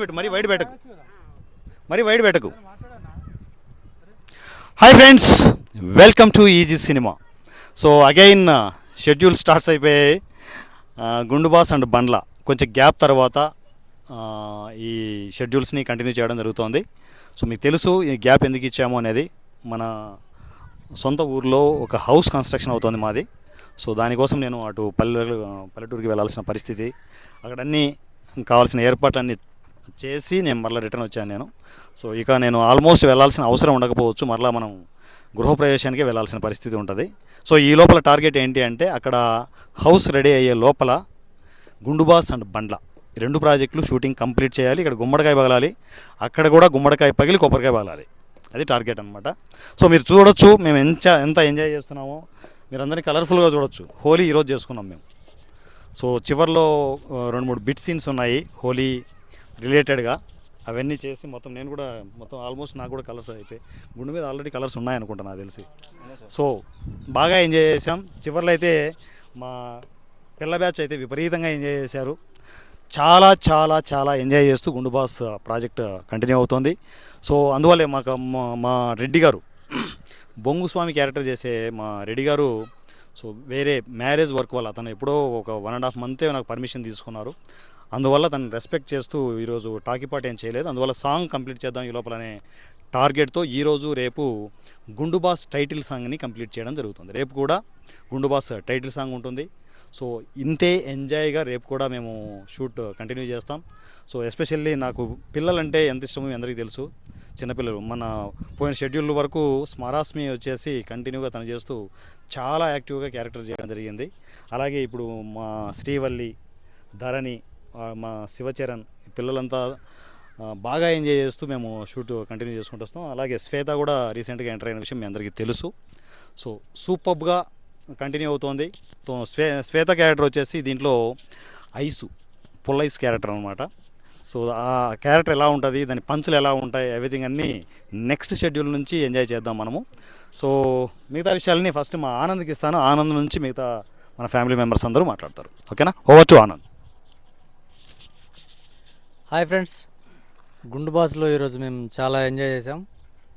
పెట్టు మరి వైడ్ పెట్టకు. మరి వైడ్ పెట్టకు. Hi friends welcome to easy cinema so again schedule starts అయిపోయాయి. గుండుబాస్ గుండు బాస్ అండ్ బండ్ల కొంచెం గ్యాప్ తర్వాత uh, ఈ షెడ్యూల్స్ని కంటిన్యూ చేయడం జరుగుతోంది. సో మీకు తెలుసు ఈ గ్యాప్ ఎందుకు ఇచ్చాము అనేది. మన సొంత ఊర్లో ఒక హౌస్ కన్స్ట్రక్షన్ అవుతోంది మాది. సో దానికోసం నేను అటు పల్లె పల్లెటూరుకి వెళ్ళాల్సిన పరిస్థితి. అక్కడన్నీ కావాల్సిన ఏర్పాట్లన్నీ చేసి నేను మరలా రిటర్న్ వచ్చాను నేను. సో ఇక నేను ఆల్మోస్ట్ వెళ్ళాల్సిన అవసరం ఉండకపోవచ్చు. మరలా మనం గృహప్రవేశానికి వెళ్ళాల్సిన పరిస్థితి ఉంటుంది. సో ఈ లోపల టార్గెట్ ఏంటి అంటే అక్కడ హౌస్ రెడీ అయ్యే లోపల గుండుబాస్ అండ్ బండ్ల ఈ రెండు ప్రాజెక్టులు షూటింగ్ కంప్లీట్ చేయాలి. ఇక్కడ గుమ్మడికాయ పగలాలి. అక్కడ కూడా గుమ్మడికాయ పగిలి కొబ్బరికాయ పగలాలి. అది టార్గెట్ అనమాట సో మీరు చూడొచ్చు మేము ఎంత ఎంత ఎంజాయ్ చేస్తున్నామో. మీరందరినీ కలర్ఫుల్గా చూడొచ్చు. హోలీ ఈరోజు చేసుకున్నాం మేము. సో చివర్లో రెండు మూడు బిట్ సీన్స్ ఉన్నాయి. హోలీ రిలేటెడ్గా అవన్నీ చేసి మొత్తం నేను కూడా మొత్తం ఆల్మోస్ట్ నాకు కూడా కలర్స్ అయిపోయి గుండె మీద ఆల్రెడీ కలర్స్ ఉన్నాయనుకుంటా నాకు తెలిసి. సో బాగా ఎంజాయ్ చేసాం చివర్లో అయితే మా పిల్ల బ్యాచ్ అయితే విపరీతంగా ఎంజాయ్ చేశారు. చాలా చాలా చాలా ఎంజాయ్ చేస్తూ గుండు బాస్ ప్రాజెక్ట్ కంటిన్యూ అవుతోంది. సో అందువల్లే మాకు మా- మా రెడ్డి గారు బొంగు స్వామి క్యారెక్టర్ చేసే మా రెడ్డి గారు సో వేరే మ్యారేజ్ వర్క్ వల్ల తను ఎప్పుడో ఒక వన్ అండ్ హాఫ్ మంతే నాకు పర్మిషన్ తీసుకున్నారు. అందువల్ల తను రెస్పెక్ట్ చేస్తూ ఈరోజు టాకీపాట ఏం చేయలేదు. అందువల్ల సాంగ్ కంప్లీట్ చేద్దాం ఈ లోపలనే టార్గెట్తో ఈరోజు రేపు గుండు బాస్ టైటిల్ సాంగ్ని కంప్లీట్ చేయడం జరుగుతుంది. రేపు కూడా గుండు బాస్ టైటిల్ సాంగ్ ఉంటుంది. సో ఇంతే ఎంజాయ్గా రేపు కూడా మేము షూట్ కంటిన్యూ చేస్తాం. సో ఎస్పెషల్లీ నాకు పిల్లలంటే ఎంత ఇష్టమో అందరికీ తెలుసు. చిన్నపిల్లలు మన పోయిన షెడ్యూల్ వరకు స్మరాస్మి వచ్చేసి కంటిన్యూగా తను చేస్తూ చాలా యాక్టివ్గా క్యారెక్టర్ చేయడం జరిగింది. అలాగే ఇప్పుడు మా శ్రీవల్లి ధరణి మా శివచరణ్ పిల్లలంతా బాగా ఎంజాయ్ చేస్తూ మేము షూట్ కంటిన్యూ చేసుకుంటూ వస్తాం. అలాగే శ్వేత కూడా రీసెంట్గా ఎంటర్ అయిన విషయం మీ అందరికీ తెలుసు. సో సూపర్గా కంటిన్యూ అవుతోంది. మొత్తం శ్వే శ్వేత క్యారెక్టర్ వచ్చేసి దీంట్లో ఐసు పుల్లైస్ క్యారెక్టర్ అనమాట సో ఆ క్యారెక్టర్ ఎలా ఉంటుంది దాని పంచులు ఎలా ఉంటాయి ఎవ్రీథింగ్ అన్నీ నెక్స్ట్ షెడ్యూల్ నుంచి ఎంజాయ్ చేద్దాం మనము. సో మిగతా విషయాలని ఫస్ట్ మా ఆనంద్కి ఇస్తాను. ఆనంద్ నుంచి మిగతా మన ఫ్యామిలీ మెంబర్స్ అందరూ మాట్లాడతారు. ఓకేనా? Over to Anand. Hi friends Gundu బాస్లో ఈరోజు మేము చాలా ఎంజాయ్ చేసాం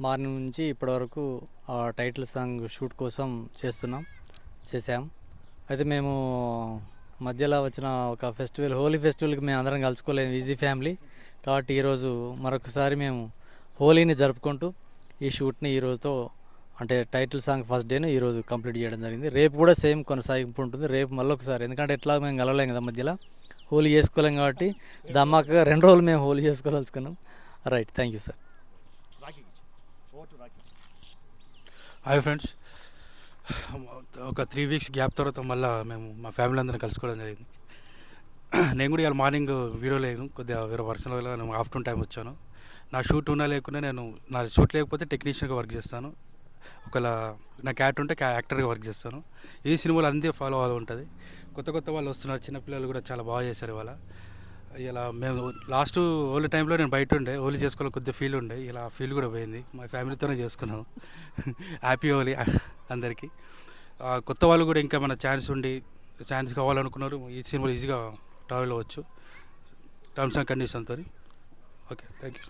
మార్నింగ్ నుంచి ఇప్పటివరకు ఆ టైటిల్ సాంగ్ షూట్ కోసం చేస్తున్నాం చేసాం అయితే మేము మధ్యలో వచ్చిన ఒక ఫెస్టివల్ హోలీ ఫెస్టివల్కి మేము అందరం కలుసుకోలేము ఈజీ ఫ్యామిలీ. కాబట్టి ఈరోజు మరొకసారి మేము హోలీని జరుపుకుంటూ ఈ షూట్ని ఈరోజుతో అంటే టైటిల్ సాంగ్ ఫస్ట్ డేను ఈరోజు కంప్లీట్ చేయడం జరిగింది. రేపు కూడా సేమ్ కొనసాగింపు ఉంటుంది రేపు మళ్ళీ ఒకసారి ఎందుకంటే ఎట్లా మేము కలవలేం కదా మధ్యలో. హోలీ చేసుకోలేం కాబట్టి దమ్మాకగా రెండు రోజులు మేము Holi చేసుకోదలుచుకున్నాం. Right thank you sir. Hi friends ఒక త్రీ వీక్స్ గ్యాప్ తర్వాత మళ్ళీ మేము మా ఫ్యామిలీ అందరం కలుసుకోవడం జరిగింది. నేను కూడా ఇవాళ మార్నింగ్ వీడియో లేను కొద్దిగా వేరే వర్షం వల్ల నేను ఆఫ్టర్నూన్ టైం వచ్చాను. నా షూట్ ఉన్నా లేకున్నా నేను నా షూట్ లేకపోతే టెక్నీషియన్గా వర్క్ చేస్తాను. ఒకవేళ నా క్యాట్ ఉంటే క్యా యాక్టర్గా వర్క్ చేస్తాను. ఈ సినిమాలు అంతే ఫాలో అవ్వాలి ఉంటుంది. కొత్త కొత్త వాళ్ళు వస్తున్నారు చిన్నపిల్లలు కూడా చాలా బాగా చేశారు ఇవాళ. ఇలా మేము లాస్ట్ ఓన్లీ టైంలో నేను బయట ఉండే ఓన్లీ చేసుకోవాలని కొద్దిగా ఫీల్ ఉండే. ఇలా ఫీల్ కూడా పోయింది. మా ఫ్యామిలీతోనే చేసుకున్నాం. హ్యాపీ ఓలీ అందరికీ. కొత్త వాళ్ళు కూడా ఇంకా మన ఛాన్స్ ఉండి ఛాన్స్ కావాలనుకున్నారు. ఈ సినిమాలో ఈజీగా ట్రావెల్ అవ్వచ్చు. టర్మ్స్ అండ్ కండిషన్తో ఓకే థ్యాంక్ యూ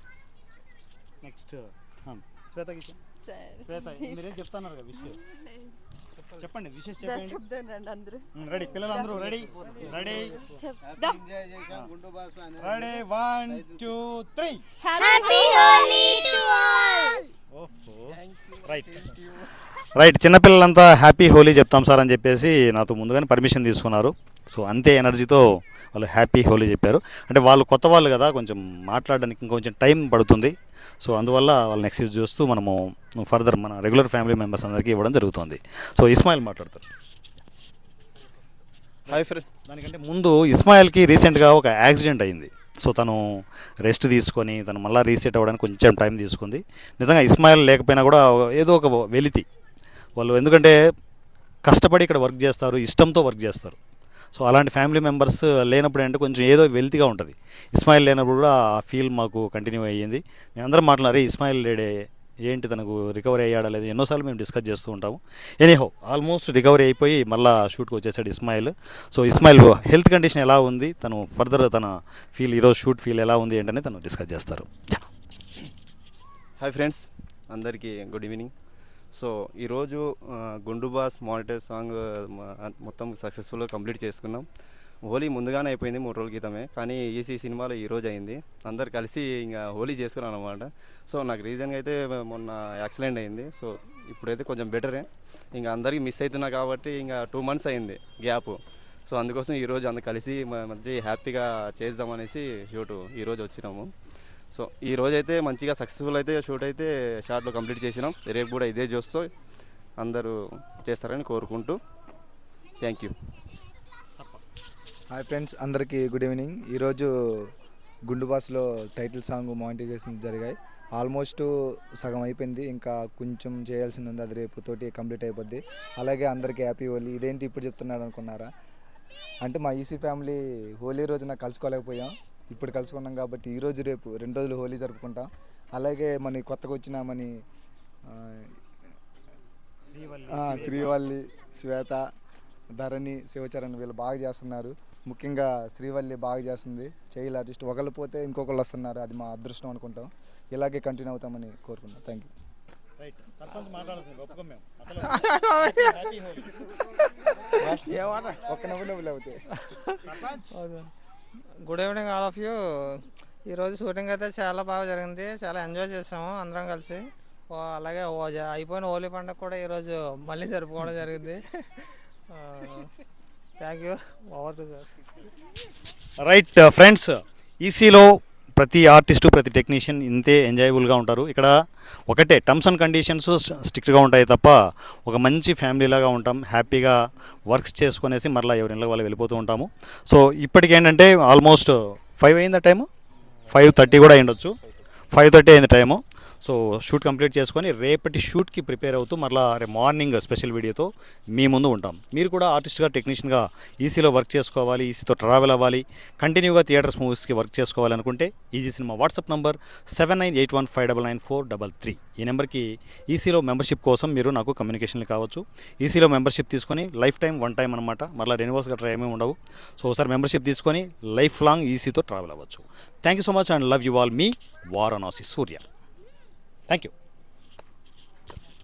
నెక్స్ట్ శ్వేతకి శ్వేత మీరేం చెప్తున్నారు కదా విషయం? చెప్పండి. అందరూ. రెడీ పిల్లలందరూ ready? Ready? One two three. Happy Holi to all ఓహో. రైట్ రైట్ చిన్నపిల్లలంతా హ్యాపీ హోలీ చెప్తాం సార్ అని చెప్పేసి నాతో ముందుగానే పర్మిషన్ తీసుకున్నారు. సో అంతే ఎనర్జీతో వాళ్ళు హ్యాపీ హోలీ చెప్పారు. అంటే వాళ్ళు కొత్త వాళ్ళు కదా కొంచెం మాట్లాడడానికి ఇంకొంచెం టైం పడుతుంది. సో అందువల్ల వాళ్ళని ఎక్స్క్యూజ్ చేస్తూ మనము ఫర్దర్ మన రెగ్యులర్ ఫ్యామిలీ మెంబర్స్ అందరికీ ఇవ్వడం జరుగుతుంది. సో ఇస్మాయిల్ మాట్లాడతారు. Hi friend. దానికంటే ముందు ఇస్మాయిల్కి రీసెంట్గా ఒక యాక్సిడెంట్ అయింది. సో తను రెస్ట్ తీసుకొని తను మళ్ళీ రీసెట్ అవ్వడానికి కొంచెం టైం తీసుకుంది. నిజంగా ఇస్మాయిల్ లేకపోయినా కూడా ఏదో ఒక వెలితి. వాళ్ళు ఎందుకంటే కష్టపడి ఇక్కడ వర్క్ చేస్తారు ఇష్టంతో వర్క్ చేస్తారు. సో అలాంటి ఫ్యామిలీ మెంబర్స్ లేనప్పుడు అంటే కొంచెం ఏదో వెల్తిగా ఉంటుంది. ఇస్మాయిల్ లేనప్పుడు కూడా ఆ ఫీల్ మాకు కంటిన్యూ అయ్యింది. మేమందరం మాట్లాడారు ఇస్మాయిల్ లేడే ఏంటి తనకు రికవరీ అయ్యాడా లేదు? ఎన్నోసార్లు మేము డిస్కస్ చేస్తూ ఉంటాము. ఎనీహో ఆల్మోస్ట్ రికవరీ అయిపోయి మళ్ళీ షూట్కి వచ్చేసాడు Ismail. So Ismail health condition ఎలా ఉంది? తను ఫర్దర్ తన ఫీల్ ఈరోజు షూట్ ఫీల్ ఎలా ఉంది ఏంటనే తను డిస్కస్ చేస్తారు. హాయ్ ఫ్రెండ్స్ అందరికీ గుడ్ ఈవినింగ్. సో ఈరోజు గుండుబాస్ గుండు బాస్ మానిటర్ సాంగ్ మొత్తం సక్సెస్ఫుల్గా కంప్లీట్ చేసుకున్నాం. హోలీ ముందుగానే అయిపోయింది మూడు రోజుల క్రితమే కానీ ఈసీ సినిమాలో ఈ రోజు అయింది. అందరు కలిసి ఇంకా హోలీ చేసుకున్నాను అనమాట సో నాకు రీజన్గా అయితే మొన్న యాక్సిడెంట్ అయింది. సో ఇప్పుడైతే కొంచెం బెటరే. ఇంకా అందరికీ మిస్ అవుతున్నా కాబట్టి ఇంకా టూ మంత్స్ అయింది గ్యాప్. సో అందుకోసం ఈరోజు అందరు కలిసి మంచి హ్యాపీగా చేద్దామనేసి షూటు ఈరోజు వచ్చినాము. సో ఈ రోజైతే మంచిగా సక్సెస్ఫుల్ అయితే షూట్ అయితే షార్ట్లో కంప్లీట్ చేసినాం. రేపు కూడా ఇదే చూస్తూ అందరూ చేస్తారని కోరుకుంటూ. థ్యాంక్ యూ హాయ్ ఫ్రెండ్స్ అందరికీ గుడ్ ఈవినింగ్ ఈరోజు గుండు బాస్లో టైటిల్ సాంగ్ మానిటైజేషన్ జరిగాయి. ఆల్మోస్ట్ సగం అయిపోయింది. ఇంకా కొంచెం చేయాల్సింది ఉంది. అది రేపు తోటి కంప్లీట్ అయిపోద్ది. అలాగే అందరికీ హ్యాపీ హోలీ. ఇదేంటి ఇప్పుడు చెప్తున్నాడు అనుకున్నారా? అంటే మా ఈసీ ఫ్యామిలీ హోలీ రోజున కలుసుకోలేకపోయాం. ఇప్పుడు కలుసుకున్నాం కాబట్టి ఈ రోజు రేపు రెండు రోజులు హోలీ జరుపుకుంటాం. అలాగే మన కొత్తగా వచ్చిన మన శ్రీవల్లి శ్వేత ధరణి శివచరణ్ వీళ్ళు బాగా చేస్తున్నారు. ముఖ్యంగా శ్రీవల్లి బాగా చేస్తుంది. చైల్డ్ ఆర్టిస్ట్ ఒకళ్ళు పోతే ఇంకొకళ్ళు వస్తున్నారు. అది మా అదృష్టం అనుకుంటాం. ఇలాగే కంటిన్యూ అవుతామని కోరుకుంటాం థ్యాంక్ యూ ఒక్క నవ్వు నవ్వులు అవుతాయి. Good evening all of you. ఈరోజు షూటింగ్ అయితే చాలా బాగా జరిగింది. చాలా ఎంజాయ్ చేసాము అందరం కలిసి. అలాగే ఓ అయిపోయిన హోలీ పండుగ కూడా ఈరోజు మళ్ళీ జరుపుకోవడం జరిగింది. Thank you over to sir. Right friends ఈసీలో ప్రతి ఆర్టిస్టు ప్రతి టెక్నీషియన్ ఇంతే ఎంజాయబుల్గా ఉంటారు. ఇక్కడ ఒకటే టర్మ్స్ అండ్ కండిషన్స్ స్ట్రిక్ట్గా ఉంటాయి తప్ప ఒక మంచి ఫ్యామిలీలాగా ఉంటాం హ్యాపీగా వర్క్స్ చేసుకునేసి మరలా ఎవరి ఇళ్ళకి వాళ్ళు వెళ్ళిపోతూ ఉంటాము. సో ఇప్పటికి ఏంటంటే ఆల్మోస్ట్ ఫైవ్ అయిందా టైము? ఫైవ్ థర్టీ కూడా అయ్యుండొచ్చు. ఫైవ్ థర్టీ అయింది టైము. సో షూట్ కంప్లీట్ చేసుకొని రేపటి షూట్కి ప్రిపేర్ అవుతూ మరలా రేపు మార్నింగ్ స్పెషల్ వీడియోతో మీ ముందు ఉంటాం. మీరు కూడా ఆర్టిస్ట్గా టెక్నీషియన్గా ఈసీలో వర్క్ చేసుకోవాలి ఈసీతో ట్రావెల్ అవ్వాలి కంటిన్యూగా థియేటర్స్ మూవీస్కి వర్క్ చేసుకోవాలి అనుకుంటే easy cinema WhatsApp number seven nine eight one five double nine four double three. ఈ నెంబర్కి ఈసీలో మెంబర్షిప్ కోసం మీరు నాకు కమ్యూనికేషన్లు కావచ్చు. ఈసీలో మెంబర్షిప్ తీసుకొని లైఫ్ టైం వన్ టైం అనమాట మరలా రెన్యువల్స్ గట్రా ఏమీ ఉండవు. సో ఒకసారి మెంబర్షిప్ తీసుకొని లైఫ్ లాంగ్ ఈసీతో ట్రావెల్ అవ్వచ్చు. Thank you so much and love you all me Varanasi Surya. Thank you